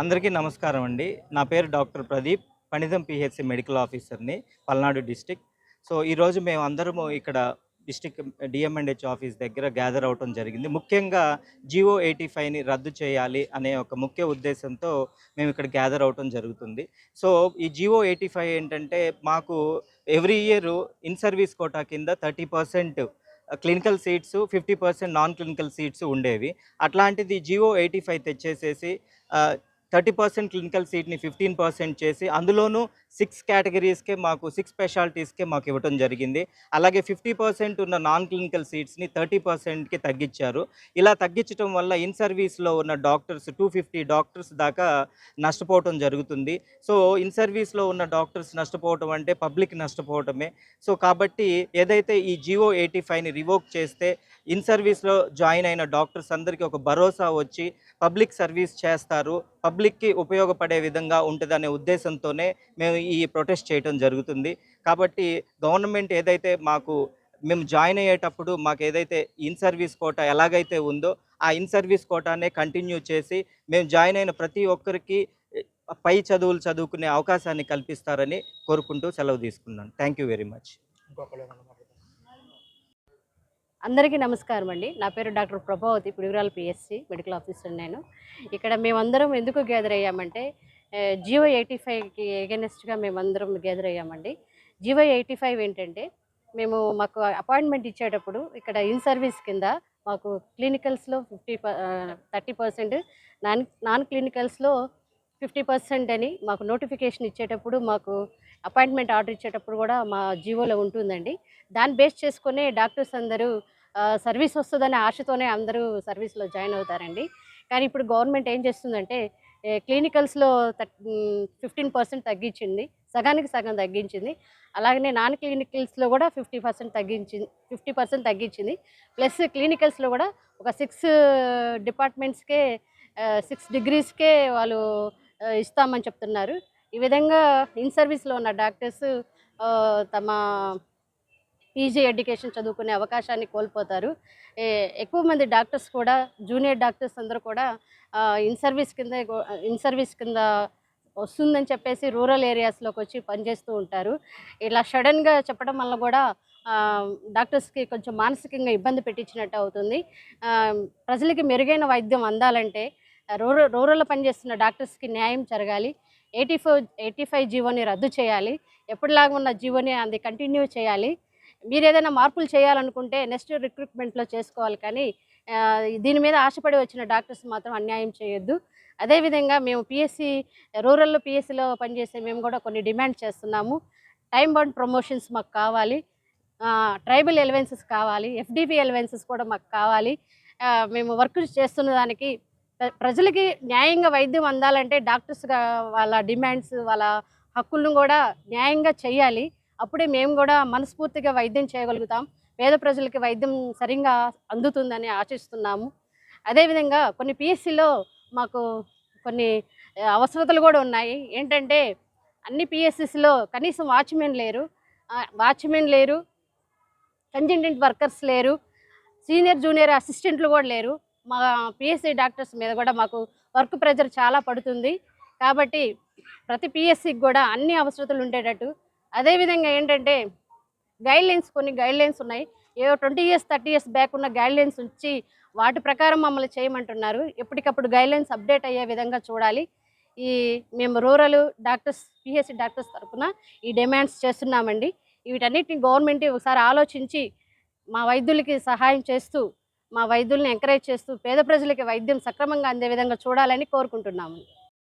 అందరికీ నమస్కారం అండి. నా పేరు doctor Pradeep. Panitham PHC medical ఆఫీసర్ని పల్నాడు డిస్టిక్ సో ఈరోజు మేము అందరము ఇక్కడ district DM and H office దగ్గర గ్యాదర్ అవటం జరిగింది. ముఖ్యంగా జియో ఎయిటీ ఫైవ్ని రద్దు చేయాలి అనే ఒక ముఖ్య ఉద్దేశంతో మేము ఇక్కడ గ్యాదర్ అవటం జరుగుతుంది. సో ఈ జియో ఎయిటీ ఫైవ్ ఏంటంటే మాకు every year in service quota కింద thirty percent clinical seats fifty percent non clinical seats ఉండేవి. అట్లాంటిది జియో ఎయిటీ ఫైవ్ తెచ్చేసేసి థర్టీ పర్సెంట్ క్లినికల్ సీట్ని ఫిఫ్టీన్ పర్సెంట్ చేసి అందులోనూ సిక్స్ కేటగిరీస్కే మాకు సిక్స్ స్పెషాలిటీస్కే మాకు ఇవ్వటం జరిగింది. అలాగే ఫిఫ్టీ పర్సెంట్ ఉన్న నాన్ క్లినికల్ సీట్స్ని థర్టీ పర్సెంట్కి తగ్గించారు. ఇలా తగ్గించడం వల్ల ఇన్ సర్వీస్లో ఉన్న డాక్టర్స్ టూ ఫిఫ్టీ డాక్టర్స్ దాకా నష్టపోవటం జరుగుతుంది. సో ఇన్ సర్వీస్లో ఉన్న డాక్టర్స్ నష్టపోవటం అంటే పబ్లిక్ నష్టపోవటమే. సో కాబట్టి ఏదైతే ఈ జియో ఎయిటీ ఫైవ్ని రివోక్ చేస్తే ఇన్ సర్వీస్లో జాయిన్ అయిన డాక్టర్స్ అందరికీ ఒక భరోసా వచ్చి పబ్లిక్ సర్వీస్ చేస్తారు. పబ్లిక్కి ఉపయోగపడే విధంగా ఉంటుందనే ఉద్దేశంతోనే మేము ఈ ప్రొటెస్ట్ చేయడం జరుగుతుంది. కాబట్టి గవర్నమెంట్ ఏదైతే మాకు మేము జాయిన్ అయ్యేటప్పుడు మాకు ఏదైతే ఇన్ సర్వీస్ కోటా ఎలాగైతే ఉందో ఆ ఇన్ సర్వీస్ కోటానే కంటిన్యూ చేసి మేము జాయిన్ అయిన ప్రతి ఒక్కరికి పై చదువులు చదువుకునే అవకాశాన్ని కల్పిస్తారని కోరుకుంటూ సెలవు తీసుకున్నాను. Thank you very much. అందరికీ నమస్కారం అండి. నా పేరు doctor Prabhavathi Piduguralla PSC medical officer నేను. ఇక్కడ మేమందరం ఎందుకు గ్యాదర్ అయ్యామంటే జియో ఎయిటీ ఫైవ్కి ఎగెనెస్ట్గా మేమందరం గ్యాదర్ అయ్యామండి. జియో ఎయిటీ ఫైవ్ ఏంటంటే మేము మాకు అపాయింట్మెంట్ ఇచ్చేటప్పుడు ఇక్కడ ఇన్ సర్వీస్ కింద మాకు క్లినికల్స్లో fifty thirty percent non non క్లినికల్స్లో fifty percent అని మాకు నోటిఫికేషన్ ఇచ్చేటప్పుడు మాకు అపాయింట్మెంట్ ఆర్డర్ ఇచ్చేటప్పుడు కూడా మా జీవోలో ఉంటుందండి. దాన్ని బేస్ చేసుకునే డాక్టర్స్ అందరూ సర్వీస్ వస్తుందనే ఆశతోనే అందరూ సర్వీస్లో జాయిన్ అవుతారండి. కానీ ఇప్పుడు గవర్నమెంట్ ఏం చేస్తుందంటే క్లినికల్స్లో ఫిఫ్టీన్ పర్సెంట్ తగ్గించింది. సగానికి సగం తగ్గించింది. అలాగనే నాన్ క్లినికల్స్లో కూడా ఫిఫ్టీ పర్సెంట్ తగ్గించింది ఫిఫ్టీ పర్సెంట్ తగ్గించింది. ప్లస్ క్లినికల్స్లో కూడా ఒక సిక్స్ డిపార్ట్మెంట్స్కే సిక్స్ డిగ్రీస్కే వాళ్ళు ఇస్తామని చెప్తున్నారు. ఈ విధంగా ఇన్ సర్వీస్లో ఉన్న డాక్టర్స్ తమ పీజీ ఎడ్యుకేషన్ చదువుకునే అవకాశాన్ని కోల్పోతారు. ఎక్కువ మంది డాక్టర్స్ కూడా జూనియర్ డాక్టర్స్ అందరూ కూడా ఇన్ సర్వీస్ కింద ఇన్ సర్వీస్ కింద వస్తుందని చెప్పేసి రూరల్ ఏరియాస్లోకి వచ్చి పనిచేస్తూ ఉంటారు. ఇలా సడన్గా చెప్పడం వల్ల కూడా డాక్టర్స్కి కొంచెం మానసికంగా ఇబ్బంది పెట్టించినట్టు అవుతుంది. ప్రజలకి మెరుగైన వైద్యం అందాలంటే రూరల్ రూరల్లో పనిచేస్తున్న డాక్టర్స్కి న్యాయం జరగాలి. ఎయిటీ ఫోర్ ఎయిటీ ఫైవ్ జీవోని రద్దు చేయాలి. ఎప్పటిలాగా ఉన్న జీవోని అది కంటిన్యూ చేయాలి. మీరు ఏదైనా మార్పులు చేయాలనుకుంటే నెక్స్ట్ రిక్రూట్మెంట్లో చేసుకోవాలి కానీ దీని మీద ఆశపడి వచ్చిన డాక్టర్స్ మాత్రం అన్యాయం చేయొద్దు. అదేవిధంగా మేము పిఎస్సి రూరల్లో పిఎస్సిలో పనిచేసే మేము కూడా కొన్ని డిమాండ్ చేస్తున్నాము. టైం బౌండ్ ప్రమోషన్స్ మాకు కావాలి. ట్రైబల్ ఎలవెన్సెస్ కావాలి. ఎఫ్డిపి ఎలవెన్సెస్ కూడా మాకు కావాలి. మేము వర్క్ చేస్తున్న దానికి ప్రజలకి న్యాయంగా వైద్యం అందాలంటే డాక్టర్స్గా వాళ్ళ డిమాండ్స్ వాళ్ళ హక్కులను కూడా న్యాయంగా చేయాలి. అప్పుడే మేము కూడా మనస్ఫూర్తిగా వైద్యం చేయగలుగుతాం. పేద ప్రజలకి వైద్యం సరిగ్గా అందుతుందని ఆశిస్తున్నాము. అదేవిధంగా కొన్ని పిఎస్సిలో మాకు కొన్ని అవసరతలు కూడా ఉన్నాయి. ఏంటంటే అన్ని పిఎస్సిస్లో కనీసం వాచ్మెన్ లేరు. వాచ్మెన్ లేరు కంజెంటెంట్ వర్కర్స్ లేరు సీనియర్ జూనియర్ అసిస్టెంట్లు కూడా లేరు. మా పిఎస్సి డాక్టర్స్ మీద కూడా మాకు వర్క్ ప్రెజర్ చాలా పడుతుంది. కాబట్టి ప్రతి పిఎస్సికి కూడా అన్ని అవసరతలు ఉండేటట్టు. అదేవిధంగా ఏంటంటే గైడ్లైన్స్ కొన్ని గైడ్లైన్స్ ఉన్నాయి. ఏవో twenty years thirty years back ఉన్న గైడ్లైన్స్ వచ్చి ఉంచి వాటి ప్రకారం మమ్మల్ని చేయమంటున్నారు. ఎప్పటికప్పుడు గైడ్లైన్స్ అప్డేట్ అయ్యే విధంగా చూడాలి. ఈ మేము రూరల్ డాక్టర్స్ పిహెచ్సి డాక్టర్స్ తరఫున ఈ డిమాండ్స్ చేస్తున్నామండి. వీటన్నిటిని గవర్నమెంట్ ఒకసారి ఆలోచించి మా వైద్యులకి సహాయం చేస్తూ మా వైద్యుల్ని ఎంకరేజ్ చేస్తూ పేద ప్రజలకి వైద్యం సక్రమంగా అందే విధంగా చూడాలని కోరుకుంటున్నాము.